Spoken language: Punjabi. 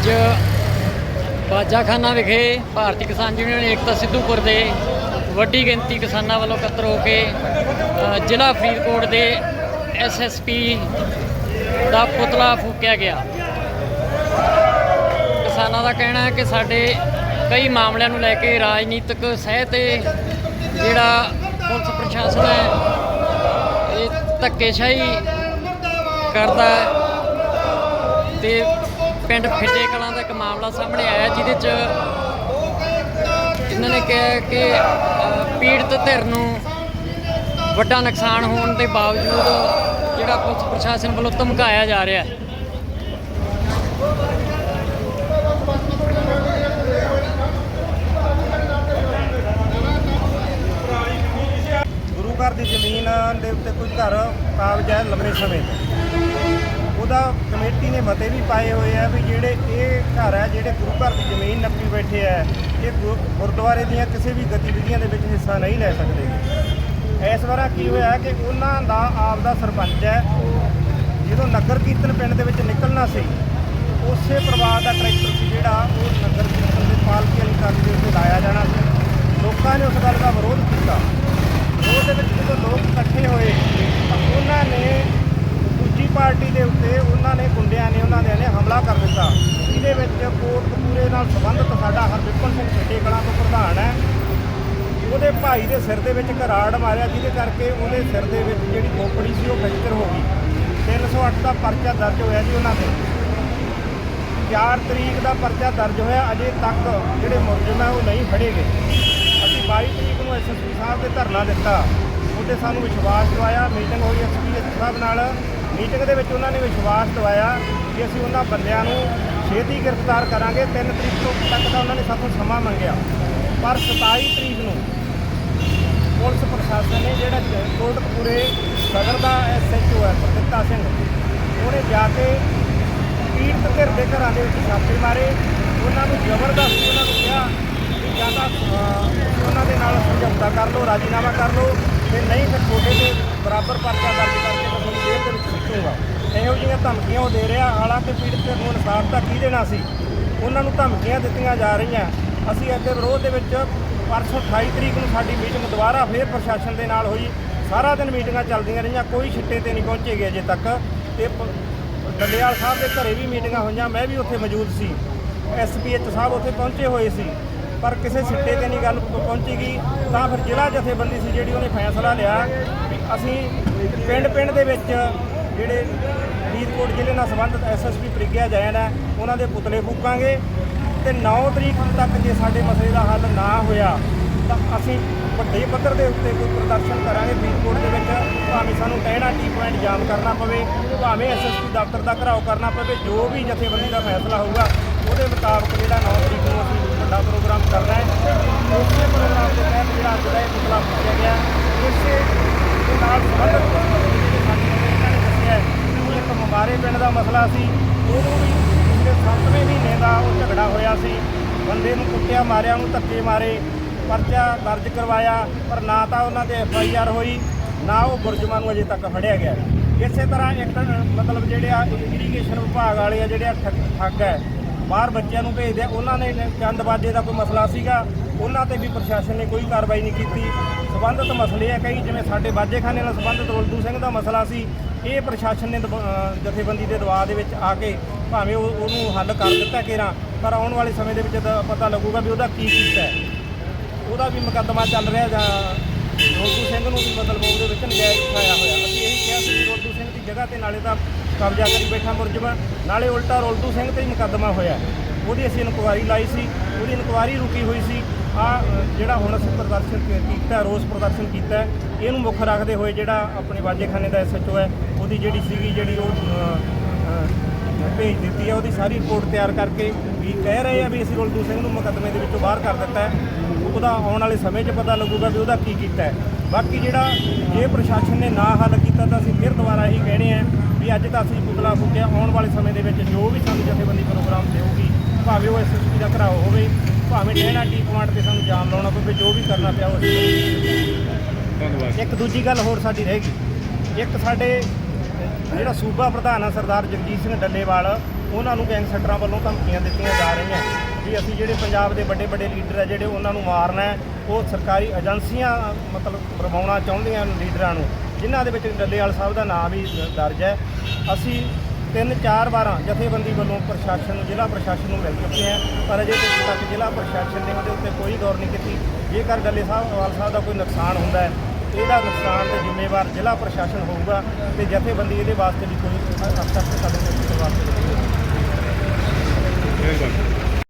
ਅੱਜ ਬਾਜਾਖਾਨਾ ਵਿਖੇ ਭਾਰਤੀ ਕਿਸਾਨ ਯੂਨੀਅਨ ਏਕਤਾ ਸਿੱਧੂਪੁਰ ਦੇ ਵੱਡੀ ਗਿਣਤੀ ਕਿਸਾਨਾਂ ਵੱਲੋਂ ਇਕੱਤਰ ਹੋ ਕੇ ਜ਼ਿਲ੍ਹਾ ਫਰੀਦਕੋਟ ਦੇ ਐਸਐਸਪੀ ਦਾ ਪੁਤਲਾ ਫੂਕਿਆ ਗਿਆ। ਕਿਸਾਨਾਂ ਦਾ ਕਹਿਣਾ ਹੈ ਕਿ ਸਾਡੇ ਕਈ ਮਾਮਲਿਆਂ ਨੂੰ ਲੈ ਕੇ ਰਾਜਨੀਤਿਕ ਸਹਿ ਤੇ ਜਿਹੜਾ ਪੁਲਿਸ ਪ੍ਰਸ਼ਾਸਨ ਹੈ, ਇਹ ਧੱਕੇਸ਼ਾਹੀ ਕਰਦਾ ਹੈ ਤੇ ਪਿੰਡ ਫਿੱਟੇ ਕਲਾਂ ਦਾ ਇੱਕ ਮਾਮਲਾ ਸਾਹਮਣੇ ਆਇਆ, ਜਿਹਦੇ ਚ ਇਹਨਾਂ ਨੇ ਕਿਹਾ ਕਿ ਪੀੜਤ ਧਿਰ ਨੂੰ ਵੱਡਾ ਨੁਕਸਾਨ ਹੋਣ ਦੇ ਬਾਵਜੂਦ ਜਿਹੜਾ ਪੁਲਿਸ ਪ੍ਰਸ਼ਾਸਨ ਵੱਲੋਂ ਧਮਕਾਇਆ ਜਾ ਰਿਹਾ ਹੈ। ਗੁਰੂ ਘਰ ਦੀ ਜ਼ਮੀਨ ਦੇ ਉੱਤੇ ਕੋਈ ਘਰ ਕਾਬਜ ਹੈ ਲੰਬੇ ਸਮੇਂ ਤੋਂ। ਉਹਦਾ ਕਮੇਟੀ ਨੇ ਮਤੇ ਵੀ ਪਾਏ ਹੋਏ ਆ ਵੀ ਜਿਹੜੇ ਇਹ ਘਰ ਹੈ ਜਿਹੜੇ ਗੁਰੂ ਘਰ ਦੀ ਜ਼ਮੀਨ ਨੱਪੀ ਬੈਠੇ ਆ, ਇਹ ਗੁਰ, ਗੁਰਦੁਆਰੇ ਦੀਆਂ ਕਿਸੇ ਵੀ ਗਤੀਵਿਧੀਆਂ ਦੇ ਵਿੱਚ ਹਿੱਸਾ ਨਹੀਂ ਲੈ ਸਕਦੇ। ਇਸ ਵਾਰ ਕੀ ਹੋਇਆ ਕਿ ਉਹਨਾਂ ਦਾ ਆਪ ਦਾ ਸਰਪੰਚ ਹੈ, ਜਦੋਂ ਨਗਰ ਕੀਰਤਨ ਪਿੰਡ ਦੇ ਵਿੱਚ ਨਿਕਲਣਾ ਸੀ, ਉਸੇ ਪਰਿਵਾਰ ਦਾ ਟਰੈਕਟਰ ਸੀ ਜਿਹੜਾ ਉਹ ਨਗਰ ਕੀਰਤਨ ਦੇ ਪਾਲਕੀ ਵਾਲੀ ਕੰਨ ਦੇ ਉੱਤੇ ਲਾਇਆ ਜਾਣਾ ਸੀ। ਲੋਕਾਂ ਨੇ ਉਸ ਗੱਲ ਦਾ ਵਿਰੋਧ ਕੀਤਾ ਵਿਰੋਧ ਦੇ ਵਿੱਚ ਜਦੋਂ ਲੋਕ ਇਕੱਠੇ ਹੋਏ ਤਾਂ ਉਹਨਾਂ ਨੇ ਦੂਜੀ ਪਾਰਟੀ ਦੇ ਉੱਤੇ ਉਹਨਾਂ ਨੇ ਗੁੰਡਿਆਂ ਨੇ ਉਹਨਾਂ ਦੇ ਨੇ ਹਮਲਾ ਕਰ ਦਿੱਤਾ ਜਿਹਦੇ ਵਿੱਚ ਕੋਟਕਪੂਰੇ ਨਾਲ ਸੰਬੰਧਿਤ ਸਾਡਾ ਸਿੰਘ ਛੱਡੇ ਕਲਾਂ ਤੋਂ ਪ੍ਰਧਾਨ ਹੈ। ਉਹਦੇ ਭਾਈ ਦੇ ਸਿਰ ਦੇ ਵਿੱਚ ਘਰਾੜ ਮਾਰਿਆ, ਜਿਹਦੇ ਕਰਕੇ ਉਹਦੇ ਸਿਰ ਦੇ ਵਿੱਚ ਜਿਹੜੀ ਖੋਪੜੀ ਸੀ ਉਹ ਫ੍ਰੈਕਚਰ ਹੋ ਗਈ। 308 ਦਾ ਪਰਚਾ ਦਰਜ ਹੋਇਆ ਜੀ ਉਹਨਾਂ ਤੇ। 4 ਤਰੀਕ ਦਾ ਪਰਚਾ ਦਰਜ ਹੋਇਆ, ਅਜੇ ਤੱਕ ਜਿਹੜੇ ਮੁਲਜ਼ਮ ਹੈ ਉਹ ਨਹੀਂ ਫੜੇ ਗਏ। ਅਸੀਂ 22 ਤਰੀਕ ਨੂੰ ਐਸਐਸਪੀ ਸਾਹਿਬ ਦੇ ਧਰਨਾ ਦਿੱਤਾ। ਉਹਦੇ ਸਾਨੂੰ ਵਿਸ਼ਵਾਸ ਦਿਵਾਇਆ, ਮੀਟਿੰਗ ਹੋਈ ਐਸਪੀ ਸਾਹਿਬ ਨਾਲ। ਮੀਟਿੰਗ ਦੇ ਵਿੱਚ ਉਹਨਾਂ ਨੇ ਵਿਸ਼ਵਾਸ ਦਿਵਾਇਆ ਕਿ ਅਸੀਂ ਉਹਨਾਂ ਬੰਦਿਆਂ ਨੂੰ ਛੇਤੀ ਗ੍ਰਿਫਤਾਰ ਕਰਾਂਗੇ। 3 ਤਰੀਕ ਤੋਂ ਤੱਕ ਦਾ ਉਹਨਾਂ ਨੇ ਸਾਥੋਂ ਸਮਾਂ ਮੰਗਿਆ। ਪਰ 27 ਤਰੀਕ ਨੂੰ ਪੁਲਿਸ ਪ੍ਰਸ਼ਾਸਨ ਨੇ ਜਿਹੜਾ ਕੋਟਕਪੂਰੇ ਸਦਰ ਦਾ ਐਸਐਚਓ ਹੈ, ਪ੍ਰਦਿੱਤਾ ਸਿੰਘ, ਉਹਨੇ ਜਾ ਕੇ ਪੀੜਤ ਧਿਰ ਦੇ ਘਰਾਂ ਦੇ ਵਿੱਚ ਛਾਪੇ ਮਾਰੇ। ਉਹਨਾਂ ਨੂੰ ਜ਼ਬਰਦਸਤੀ ਉਹਨਾਂ ਨੂੰ ਕਿਹਾ ਕਿ ਜਾਂ ਤਾਂ ਉਹਨਾਂ ਦੇ ਨਾਲ ਸਮਝੌਤਾ ਕਰ ਲਓ, ਰਾਜੀਨਾਮਾ ਕਰ ਲਓ ਤੇ ਨਹੀਂ ਫਿਰ ਤੁਹਾਡੇ ਤੇ ਬਰਾਬਰ ਪਰਚਾ ਦਰਜ ਕਰਕੇ ਤੁਹਾਨੂੰ ਜੇਲ੍ਹ ਦੇ ਵਿੱਚ ਸਿੱਟੂਗਾ। ਇਹੋ ਜਿਹੀਆਂ ਧਮਕੀਆਂ ਉਹ ਦੇ ਰਿਹਾ, ਹਾਲਾਂਕਿ ਪੀੜਤ ਨੂੰ ਇਨਸਾਫ ਤਾਂ ਕੀ ਦੇਣਾ ਸੀ? ਉਹਨਾਂ ਨੂੰ ਧਮਕੀਆਂ ਦਿੱਤੀਆਂ ਜਾ ਰਹੀਆਂ। ਅਸੀਂ ਅੱਗੇ ਵਿਰੋਧ ਦੇ ਵਿੱਚ ਪਰਸੋਂ 28 ਤਰੀਕ ਨੂੰ ਸਾਡੀ ਮੀਟਿੰਗ ਦੁਬਾਰਾ ਫੇਰ ਪ੍ਰਸ਼ਾਸਨ ਦੇ ਨਾਲ ਹੋਈ। ਸਾਰਾ ਦਿਨ ਮੀਟਿੰਗਾਂ ਚੱਲਦੀਆਂ ਰਹੀਆਂ, ਕੋਈ ਛਿੱਟੇ ਤੇ ਨਹੀਂ ਪਹੁੰਚੇ ਗਏ ਅਜੇ ਤੱਕ। ਤੇ ਪ- ਡੱਲੇਵਾਲ ਸਾਹਿਬ ਦੇ ਘਰੇ ਵੀ ਮੀਟਿੰਗਾਂ ਹੋਈਆਂ, ਮੈਂ ਵੀ ਉੱਥੇ ਮੌਜੂਦ ਸੀ। ਐਸਪੀਐਚ ਸਾਹਿਬ ਉੱਥੇ ਪਹੁੰਚੇ ਹੋਏ ਸੀ। ਪਰ ਕਿਸੇ ਸਿੱਟੇ ਤੇ ਨਹੀਂ ਗੱਲ ਪ- ਪਹੁੰਚੀ ਗਈ। ਤਾਂ ਫਿਰ ਜ਼ਿਲ੍ਹਾ ਜਥੇਬੰਦੀ ਸੀ ਜਿਹੜੀ ਉਹਨੇ ਫੈਸਲਾ ਲਿਆ। ਵੀ ਅਸੀਂ ਪਿੰਡ ਪਿੰਡ ਦੇ ਵਿੱਚ ਜਿਹੜੇ ਫਰੀਦਕੋਟ ਜ਼ਿਲ੍ਹੇ ਨਾਲ ਸੰਬੰਧਿਤ ਐਸਐਸਪੀ ਪ੍ਰਿਗਿਆ ਜੈਨ ਹੈ, ਉਹਨਾਂ ਦੇ ਪੁਤਲੇ ਫੂਕਾਂਗੇ। ਤੇ 9 ਤਰੀਕ ਤੱਕ ਜੇ ਸਾਡੇ ਮਸਲੇ ਦਾ ਹੱਲ ਨਾ ਹੋਇਆ, ਤਾਂ ਅਸੀਂ ਵੱਡੇ ਪੱਧਰ ਦੇ ਉੱਤੇ ਕੋਈ ਪ੍ਰਦਰਸ਼ਨ ਕਰਾਂਗੇ। ਫਰੀਦਕੋਟ ਦੇ ਵਿੱਚ ਭਾਵੇਂ ਸਾਨੂੰ ਕਹਿਣਾ ਟੀ ਪੁਆਇੰਟ ਜਾਮ ਕਰਨਾ ਪਵੇ, ਭਾਵੇਂ ਐਸਐਸਪੀ ਦਫ਼ਤਰ ਦਾ ਘਰਾਓ ਕਰਨਾ ਪਵੇ, ਜੋ ਵੀ ਜਥੇਬੰਦੀ ਦਾ ਫੈਸਲਾ ਹੋਊਗਾ, ਉਹਦੇ ਮੁਤਾਬਕ ਜਿਹੜਾ 9 ਤਰੀਕ ਨੂੰ ਅਸੀਂ ਵੱਡਾ ਪ੍ਰੋਗਰਾਮ ਕਰਨਾ ਹੈ। ਉਸੇ ਪ੍ਰੋਗਰਾਮ ਦੇ ਤਹਿਤ ਜਿਹੜਾ ਅੱਜ ਦਾ ਇਹ ਪੁਤਲਾ ਫੂਕਿਆ ਗਿਆ ਇਸੇ ਦੇ ਨਾਲ ਸੰਬੰਧਿਤ ਜਿਹੜੇ ਸਾਡੇ ਇਹਨਾਂ ਨੇ ਦੱਸਿਆ ਹੈ ਕਿ ਇੱਕ ਮੁਬਾਰੇ ਦਾ ਮਸਲਾ ਸੀ। ਉਹਨੂੰ ਵੀ ਪਿਛਲੇ 7ਵੇਂ ਮਹੀਨੇ ਦਾ ਉਹ ਝਗੜਾ ਹੋਇਆ ਸੀ। ਬੰਦੇ ਨੂੰ ਕੁੱਟਿਆ, ਮਾਰਿਆ ਨੂੰ ਧੱਕੇ ਮਾਰੇ, ਪਰਚਾ ਦਰਜ ਕਰਵਾਇਆ, ਪਰ ਨਾ ਤਾਂ ਉਹਨਾਂ ਤੇ ਐਫ ਆਈ ਆਰ ਹੋਈ, ਨਾ ਉਹ ਗੁਰਜਮਾਂ ਨੂੰ ਅਜੇ ਤੱਕ ਫੜਿਆ ਗਿਆ। ਇਸੇ ਤਰ੍ਹਾਂ ਇੱਕ ਮਤਲਬ ਜਿਹੜੇ ਆ ਇਰੀਗੇਸ਼ਨ ਵਿਭਾਗ ਵਾਲੇ ਆ, ਜਿਹੜੇ ਆ ਠੱਗ ਹੈ, ਬਾਹਰ ਬੱਚਿਆਂ ਨੂੰ ਭੇਜਦੇ ਉਹਨਾਂ ਨੇ ਚੰਦਬਾਜ਼ੇ ਦਾ ਕੋਈ ਮਸਲਾ ਸੀਗਾ। ਉਹਨਾਂ ਤੇ ਵੀ ਪ੍ਰਸ਼ਾਸਨ ਨੇ ਕੋਈ ਕਾਰਵਾਈ ਨਹੀਂ ਕੀਤੀ। ਸਬੰਧਤ ਮਸਲੇ ਆ ਕਈ, ਜਿਵੇਂ ਸਾਡੇ ਬਾਜੇਖਾਨੇ ਨਾਲ ਸੰਬੰਧਿਤ ਰੋਲਦੂ ਸਿੰਘ ਦਾ ਮਸਲਾ ਸੀ, ਇਹ ਪ੍ਰਸ਼ਾਸਨ ਨੇ ਦਬ- ਜਥੇਬੰਦੀ ਦੇ ਦਬਾਅ ਦੇ ਵਿੱਚ ਆ ਕੇ ਭਾਵੇਂ ਉਹ, ਉਹਨੂੰ ਹੱਲ ਕਰ ਦਿੱਤਾ ਕੇਰਾਂ ਪਰ ਆਉਣ ਵਾਲੇ ਸਮੇਂ ਦੇ ਵਿੱਚ ਪਤਾ ਲੱਗੂਗਾ ਵੀ ਉਹਦਾ ਕੀ ਕੀਤਾ ਹੈ। ਉਹਦਾ ਵੀ ਮੁਕੱਦਮਾ ਚੱਲ ਰਿਹਾ ਜਾਂ ਰੋਲਦੂ ਸਿੰਘ ਨੂੰ ਵੀ ਮਤਲਬ ਉਹਦੇ ਵਿੱਚ ਨਜਾਇਜ਼ ਉਠਾਇਆ ਹੋਇਆ। ਅਸੀਂ ਇਹੀ ਕਿਹਾ ਸੀ ਵੀ ਰੋਲਦੂ ਸਿੰਘ ਦੀ ਜਗ੍ਹਾ ਤੇ ਨਾਲੇ ਤਾਂ ਕਬਜ਼ਾ ਕਰੀ ਬੈਠਾ ਮੁਰਜਮਾ, ਨਾਲੇ ਉਲਟਾ ਰੋਲਦੂ ਸਿੰਘ ਤੇ ਹੀ ਮੁਕੱਦਮਾ ਹੋਇਆ। ਉਹਦੀ ਅਸੀਂ ਇਨਕੁਆਇਰੀ ਲਾਈ ਸੀ, ਉਹਦੀ ਇਨਕੁਆਇਰੀ ਰੁਕੀ ਹੋਈ ਸੀ। ਜਿਹੜਾ ਹੁਣ ਅਸੀਂ ਪ੍ਰਦਰਸ਼ਨ ਕੀਤਾ, ਰੋਸ ਪ੍ਰਦਰਸ਼ਨ ਕੀਤਾ, ਇਹਨੂੰ ਮੁੱਖ ਰੱਖਦੇ ਹੋਏ ਜਿਹੜਾ ਆਪਣੇ ਵਾਜੇਖਾਨੇ ਦਾ ਐਸਐਚਓ ਹੈ, ਉਹਦੀ ਜਿਹੜੀ ਸੀਗੀ ਜਿਹੜੀ ਉਹ ਭੇਜ ਦਿੱਤੀ ਹੈ, ਉਹਦੀ ਸਾਰੀ ਰਿਪੋਰਟ ਤਿਆਰ ਕਰਕੇ ਵੀ ਕਹਿ ਰਹੇ ਆ ਵੀ ਅਸੀਂ ਰੋਲਦੂ ਸਿੰਘ ਨੂੰ ਮੁਕੱਦਮੇ ਦੇ ਵਿੱਚੋਂ ਬਾਹਰ ਕਰ ਦਿੱਤਾ ਹੈ। ਉਹਦਾ ਆਉਣ ਵਾਲੇ ਸਮੇਂ 'ਚ ਪਤਾ ਲੱਗੂਗਾ ਵੀ ਉਹਦਾ ਕੀ ਕੀਤਾ ਹੈ। ਬਾਕੀ ਜਿਹੜਾ ਜੇ ਪ੍ਰਸ਼ਾਸਨ ਨੇ ਨਾ ਹੱਲ ਕੀਤਾ ਤਾਂ ਅਸੀਂ ਫਿਰ ਦੁਬਾਰਾ ਇਹੀ ਕਹਿਣੇ ਆ ਵੀ ਅੱਜ ਤਾਂ ਅਸੀਂ ਪੁਤਲਾ ਫੂਕਿਆ, ਆਉਣ ਵਾਲੇ ਸਮੇਂ ਦੇ ਵਿੱਚ ਜੋ ਵੀ ਸਾਨੂੰ ਜਥੇਬੰਦੀ ਪ੍ਰੋਗਰਾਮ ਦੇਊਗੀ, ਭਾਵੇਂ ਉਹ ਐਸਐਸਪੀ ਦਾ ਘਰਾਓ ਹੋਵੇ ਭਾਵੇਂ ਡੇਨਾ ਟੀ ਕਮਾਂਡ ਤੇ ਸਾਨੂੰ ਜਾਮ ਲਾਉਣਾ ਪਵੇ ਜੋ ਵੀ ਕਰਨਾ ਪਿਆ ਉਹ ਅਸੀਂ ਕਰਾਂਗੇ। ਧੰਨਵਾਦ। ਇੱਕ ਦੂਜੀ ਗੱਲ ਹੋਰ ਸਾਡੀ ਰਹਿ ਗਈ ਇੱਕ ਸਾਡੇ ਜਿਹੜਾ ਸੂਬਾ ਪ੍ਰਧਾਨ ਆ ਸਰਦਾਰ ਜਗਜੀਤ ਸਿੰਘ ਡੱਲੇਵਾਲ ਉਹਨਾਂ ਨੂੰ ਗੈਂਗਸਟਰਾਂ ਵੱਲੋਂ ਧਮਕੀਆਂ ਦਿੱਤੀਆਂ ਜਾ ਰਹੀਆਂ। ਵੀ ਅਸੀਂ ਜਿਹੜੇ ਪੰਜਾਬ ਦੇ ਵੱਡੇ ਵੱਡੇ ਲੀਡਰ ਆ ਜਿਹੜੇ ਉਹਨਾਂ ਨੂੰ ਮਾਰਨਾ ਹੈ ਉਹ ਸਰਕਾਰੀ ਏਜੰਸੀਆਂ ਮਤਲਬ ਕਰਵਾਉਣਾ ਚਾਹੁੰਦੀਆਂ ਲੀਡਰਾਂ ਨੂੰ ਜਿਨ੍ਹਾਂ ਦੇ ਵਿੱਚ ਡੱਲੇਵਾਲ ਸਾਹਿਬ ਦਾ ਨਾਮ ਵੀ ਦਰਜ ਹੈ। ਅਸੀਂ ਤਿੰਨ ਚਾਰ ਵਾਰਾਂ ਜਥੇਬੰਦੀ ਵੱਲੋਂ ਪ੍ਰਸ਼ਾਸਨ ਨੂੰ, ਜ਼ਿਲ੍ਹਾ ਪ੍ਰਸ਼ਾਸਨ ਨੂੰ ਮਿਲ ਚੁੱਕੇ ਹੈ ਪਰ ਅਜੇ ਤੱਕ ਜ਼ਿਲ੍ਹਾ ਪ੍ਰਸ਼ਾਸਨ ਨੇ ਉਹਦੇ ਉੱਤੇ ਕੋਈ ਗੌਰ ਨਹੀਂ ਕੀਤੀ। ਜੇਕਰ ਡੱਲੇ ਸਾਹਿਬ ਵਾਲ ਸਾਹਿਬ ਦਾ ਕੋਈ ਨੁਕਸਾਨ ਹੁੰਦਾ ਹੈ, ਇਹਦਾ ਨੁਕਸਾਨ ਤੇ ਜ਼ਿੰਮੇਵਾਰ ਜ਼ਿਲ੍ਹਾ ਪ੍ਰਸ਼ਾਸਨ ਹੋਊਗਾ ਤੇ ਜਥੇਬੰਦੀ ਇਹਦੇ ਵਾਸਤੇ ਵੀ ਕੋਈ ਸਖਤ ਸਾਡੇ ਚੁੱਕਣ ਵਾਸਤੇ ਨਹੀਂ ਮਿਹਰਬਾਨੀ